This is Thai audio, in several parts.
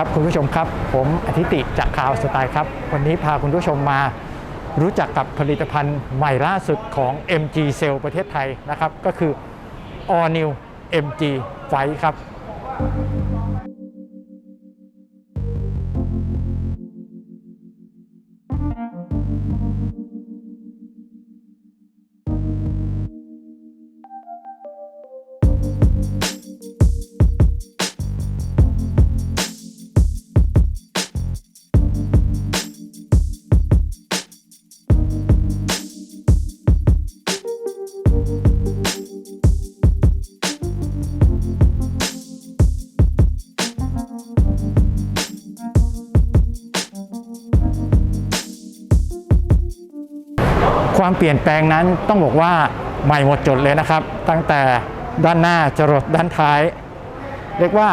ครับคุณผู้ชมครับ ผมอธิติจากข่าวสไตล์ครับ วันนี้พาคุณผู้ชมมารู้จักกับผลิตภัณฑ์ใหม่ล่าสุดของ MG Cell ประเทศไทยนะครับ ก็คือ All New MG Fight ครับ ความเปลี่ยนแปลงนั้นต้องบอกว่าใหม่หมดจดเลยนะครับ ตั้งแต่ด้านหน้าจรดด้านท้าย เรียกว่า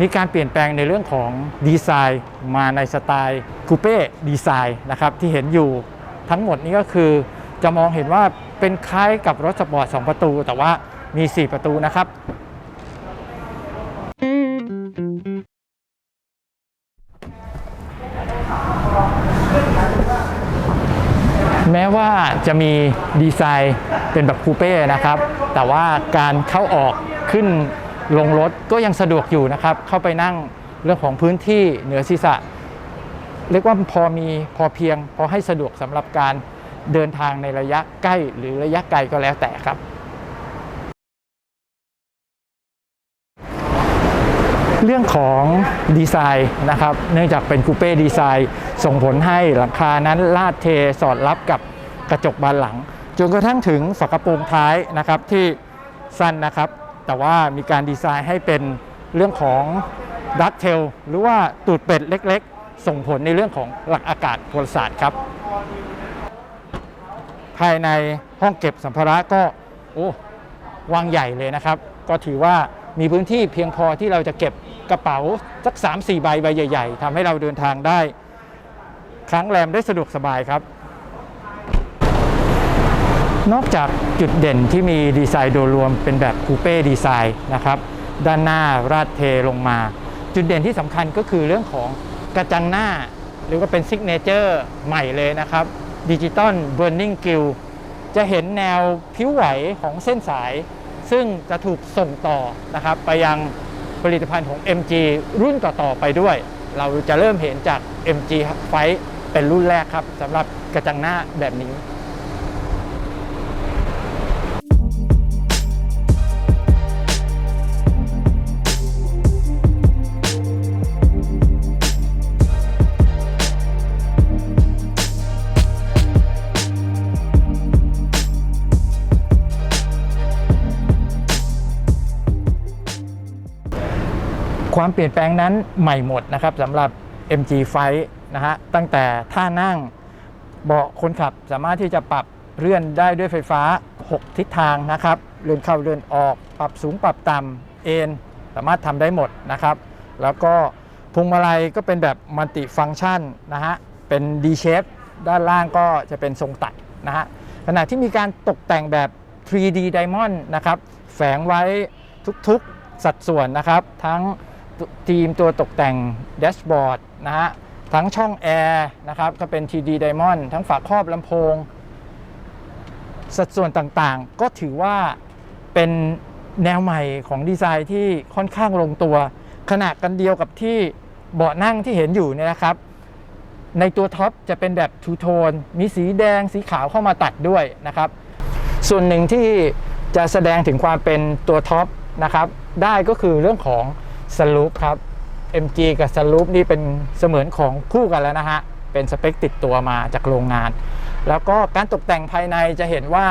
มีการเปลี่ยนแปลงในเรื่องของดีไซน์ มาในสไตล์คูเป้ดีไซน์นะครับที่เห็นอยู่ทั้งหมดนี้ก็คือ จะมองเห็นว่าเป็นคล้ายกับรถสปอร์ต2ประตู แต่ว่ามี 4 ประตูนะครับ ม้ว่าจะมีดีไซน์เป็นแบบคูเป้นะครับ แต่ว่าการเข้าออกขึ้นลงรถก็ยังสะดวกอยู่นะครับ เข้าไปนั่งเรื่องของพื้นที่เหนือศีรษะ เรียกว่าพอมีพอเพียง พอให้สะดวกสำหรับการเดินทางในระยะใกล้หรือระยะไกลก็แล้วแต่ครับ เรื่องของดีไซน์นะครับ เนื่องจากเป็นคูเป้ดีไซน์ ส่งผลให้หลังคานั้นลาดเทสอดรับกับ กระจกบานหลัง จนกระทั่งถึงฝากระโปรงท้ายนะครับที่สั้นนะครับ แต่ว่ามีการดีไซน์ให้เป็นเรื่องของดักเทลหรือว่าตูดเป็ดเล็กๆ ส่งผลในเรื่องของหลักอากาศพลศาสตร์ครับ ภายในห้องเก็บสัมภาระก็โอ้วางใหญ่เลยนะครับ ก็ถือว่ามีพื้นที่เพียงพอที่เราจะเก็บกระเป๋าสัก 3-4 ใบใบใหญ่ ๆทำให้เราเดินทางได้ ครั้งแรมได้สะดวกสบายครับ นอกจากจุดเด่นที่มีดีไซน์โดยรวมเป็นแบบคูเป้ดีไซน์นะครับ ด้านหน้าราดเทลงมา จุดเด่นที่สำคัญก็คือเรื่องของกระจังหน้า หรือว่าเป็นซิกเนเจอร์ใหม่เลยนะครับดิจิตอลเบ r ร์นิ่งกิลจะเห็นแนวผิวไหวของเส้นสาย ซึ่งจะถูกส่งต่อนะครับ ไปยังผลิตภัณฑ์ของ MG รุ่นต่อ ๆ ไปด้วย เราจะเริ่มเห็นจาก MG Fight เป็นรุ่นแรกครับสำหรับกระจังหน้าแบบนี้ ความเปลี่ยนแปลงนั้นใหม่หมดนะครับสำหรับ MG Fight นะฮะตั้งแต่ท่านั่งเบาะคนขับสามารถที่จะปรับเลื่อนได้ด้วยไฟฟ้า 6 ทิศทางนะครับเลื่อนเข้าเลื่อนออกปรับสูงปรับต่ำเอนสามารถทำได้หมดนะครับ แล้วก็พวงมาลัยก็เป็นแบบมัลติฟังชันนะฮะเป็น D shape ด้านล่างก็จะเป็นทรงตัดนะฮะขณะที่มีการตกแต่งแบบ 3D Diamond นะครับแฝงไว้ทุกๆสัดส่วนนะครับ ทั้ง ทีมตัวตกแต่งแดชบอร์ดนะฮะทั้งช่องแอร์นะครับก็เป็น 3D Diamond ทั้งฝาครอบลำโพง สัดส่วนต่างๆ ก็ถือว่าเป็นแนวใหม่ของดีไซน์ที่ค่อนข้างลงตัว ขนาดกันเดียวกับที่เบาะนั่งที่เห็นอยู่เนี่ยนะครับ ในตัวท็อปจะเป็นแบบทูโทนมีสีแดงสีขาวเข้ามาตัดด้วยนะครับ ส่วนหนึ่งที่จะแสดงถึงความเป็นตัวท็อปนะครับ ได้ก็คือเรื่องของ สลูปครับ MG กับสลูปนี่เป็นเสมือนของคู่กันแล้วนะฮะ เป็นสเปคติดตัวมาจากโรงงาน แล้วก็การตกแต่งภายในจะเห็นว่า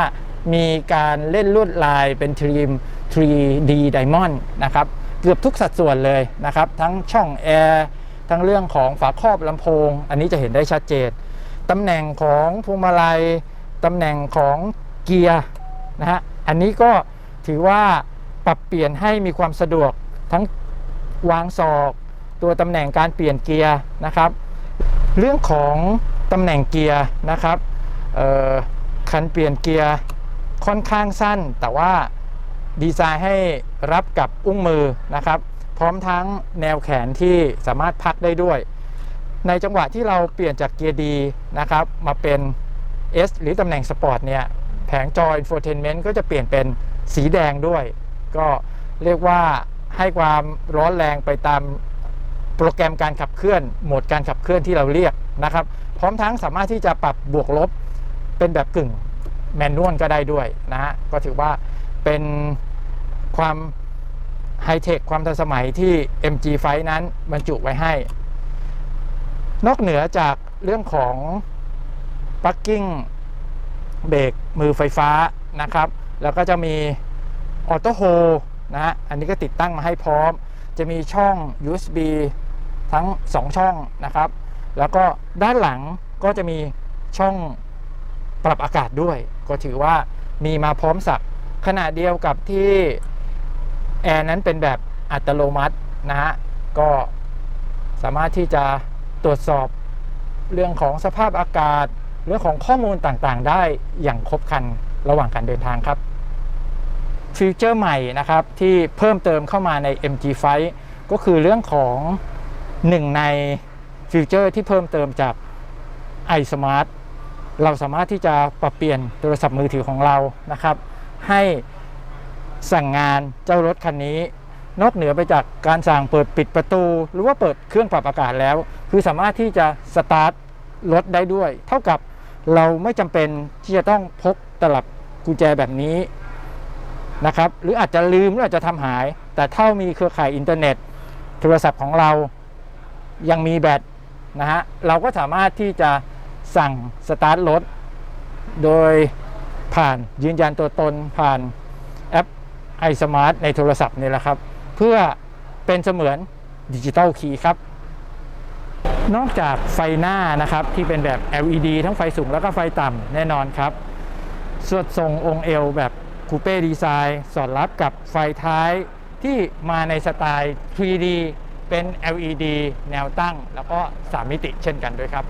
มีการเล่นลวดลายเป็นทรีม 3D Diamond นะครับ เกือบทุกสัดส่วนเลยนะครับ ทั้งช่องแอร์ทั้งเรื่องของฝาครอบลำโพง อันนี้จะเห็นได้ชัดเจนตำแหน่งของพวงมาลัยตำแหน่งของเกียร์นะฮะ อันนี้ก็ถือว่าปรับเปลี่ยนให้มีความสะดวกทั้ง วางศอก ตัวตำแหน่งการเปลี่ยนเกียร์นะครับ เรื่องของตำแหน่งเกียร์นะครับคันเปลี่ยนเกียร์ค่อนข้างสั้น แต่ว่าดีไซน์ให้รับกับอุ้งมือนะครับ พร้อมทั้งแนวแขนที่สามารถพักได้ด้วย ในจังหวะที่เราเปลี่ยนจากเกียร์ดีนะครับ มาเป็น S หรือตำแหน่งสปอร์ตเนี่ยแผงจอ infotainment ก็จะเปลี่ยนเป็นสีแดงด้วย ก็เรียกว่า ให้ความร้อนแรงไปตามโปรแกรมการขับเคลื่อนโหมดการขับเคลื่อนที่เราเรียกนะครับ พร้อมทั้งสามารถที่จะปรับบวกลบเป็นแบบกึ่งแมนนวลก็ได้ด้วยนะฮะก็ถือว่าเป็นความไฮเทคความทันสมัยที่ MG f i นั้นบรรจุไว้ให้ นอกเหนือจากเรื่องของปลั๊กกิ้งเบรกมือไฟฟ้านะครับ แล้วก็จะมีออโต้โฮ นะฮะอันนี้ก็ติดตั้งมาให้พร้อม จะมีช่อง USB ทั้ง 2 ช่องนะครับ แล้วก็ด้านหลังก็จะมีช่องปรับอากาศด้วย ก็ถือว่ามีมาพร้อมสับขณะเดียวกับที่แอร์นั้นเป็นแบบอัตโนมัตินะฮะก็สามารถที่จะตรวจสอบเรื่องของสภาพอากาศ เรื่องของข้อมูลต่างๆ ได้อย่างครบครันระหว่างการเดินทางครับ ฟีเจอร์ใหม่นะครับที่เพิ่มเติมเข้ามาใน MG5 ก็คือเรื่องของหนึ่งในฟีเจอร์ที่เพิ่มเติมจาก iSmart เราสามารถที่จะปรับเปลี่ยนโทรศัพท์มือถือของเรานะครับ ให้สั่งงานเจ้ารถคันนี้ นอกเหนือไปจากการสั่งเปิดปิดประตู หรือว่าเปิดเครื่องปรับอากาศแล้ว คือสามารถที่จะสตาร์ทรถได้ด้วย เท่ากับเราไม่จำเป็นที่จะต้องพกตลับกุญแจแบบนี้ นะครับ หรืออาจจะลืมหรืออาจจะทำหาย แต่ถ้ามีเครือข่ายอินเทอร์เน็ต โทรศัพท์ของเรายังมีแบตนะฮะเราก็สามารถที่จะสั่งสตาร์ทรถโดยผ่านยืนยันตัวตนผ่านแอป iSmart ในโทรศัพท์นี่แหละครับ เพื่อเป็นเสมือนดิจิ t a ลคีย์ครับ นอกจากไฟหน้านะครับที่เป็นแบบ LED ทั้งไฟสูงแล้วก็ไฟต่ำแน่นอนครับสวดทรงองค์เอวแบบ คูเป้ดีไซน์สอดรับกับไฟท้ายที่มาในสไตล์ 3D เป็น LED แนวตั้ง แล้วก็ 3 มิติเช่นกันด้วยครับ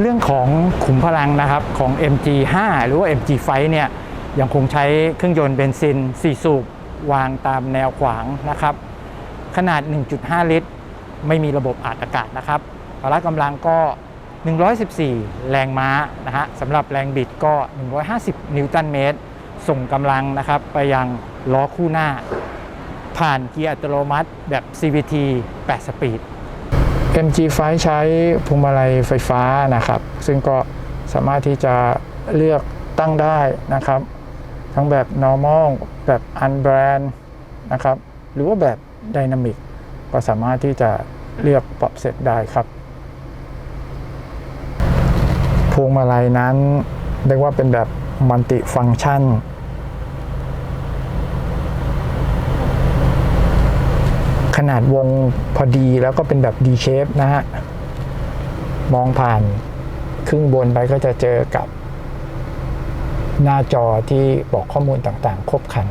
เรื่องของขุมพลังนะครับของ MG5 หรือว่า MG5 เนี่ยยังคงใช้เครื่องยนต์เบนซิน 4 สูบ วางตามแนวขวางนะครับ ขนาด 1.5 ลิตร ไม่มีระบบอัดอากาศนะครับพละกำลังก็ 114 แรงม้านะฮะสำหรับแรงบิดก็ 150 นิวตันเมตร ส่งกำลังนะครับไปยังล้อคู่หน้า ผ่านเกียร์อัตโนมัติแบบ CVT 8 สปีด MG5 ใช้พวงมาลัยไฟฟ้านะครับ ซึ่งก็สามารถที่จะเลือกตั้งได้นะครับ ทั้งแบบ normal แบบ unbrand นะครับ หรือว่าแบบ dynamic ก็สามารถที่จะเลือกปรับเสร็จได้ครับ พวงมาลัยนั้นเรียกว่าเป็นแบบมัลติฟัง c t ชัน ขนาดวงพอดีแล้วก็เป็นแบบ D shape นะฮะ มองผ่านครึ่งบนไปก็จะเจอกับหน้าจอที่บอกข้อมูลต่างๆ ครบครัน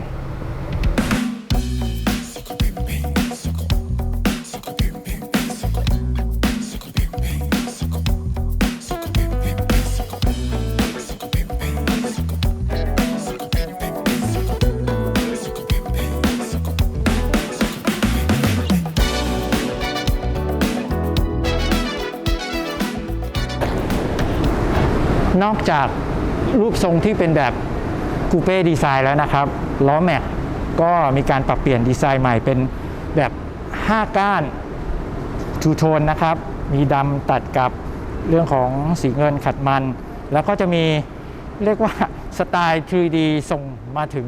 นอกจากรูปทรงที่เป็นแบบคูเป้ดีไซน์แล้วนะครับล้อแม็กก็มีการปรับเปลี่ยนดีไซน์ใหม่เป็นแบบ 5 ก้านทูโทนนะครับ มีดำตัดกับเรื่องของสีเงินขัดมัน แล้วก็จะมีเรียกว่าสไตล์ 3D ส่งมาถึง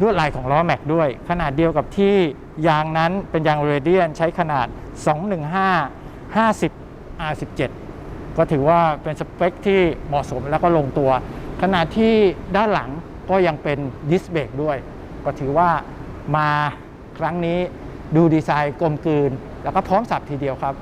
ลวดลายของล้อแม็กด้วย ขนาดเดียวกับที่ยางนั้นเป็นยางเรเดียนใช้ขนาด 215 50 R17 ก็ถือว่าเป็นสเปคที่เหมาะสมแล้วก็ลงตัว ขณะที่ด้านหลังก็ยังเป็นดิสเบรกด้วย ก็ถือว่ามาครั้งนี้ดูดีไซน์กลมกลืน แล้วก็พร้อมสับทีเดียวครับ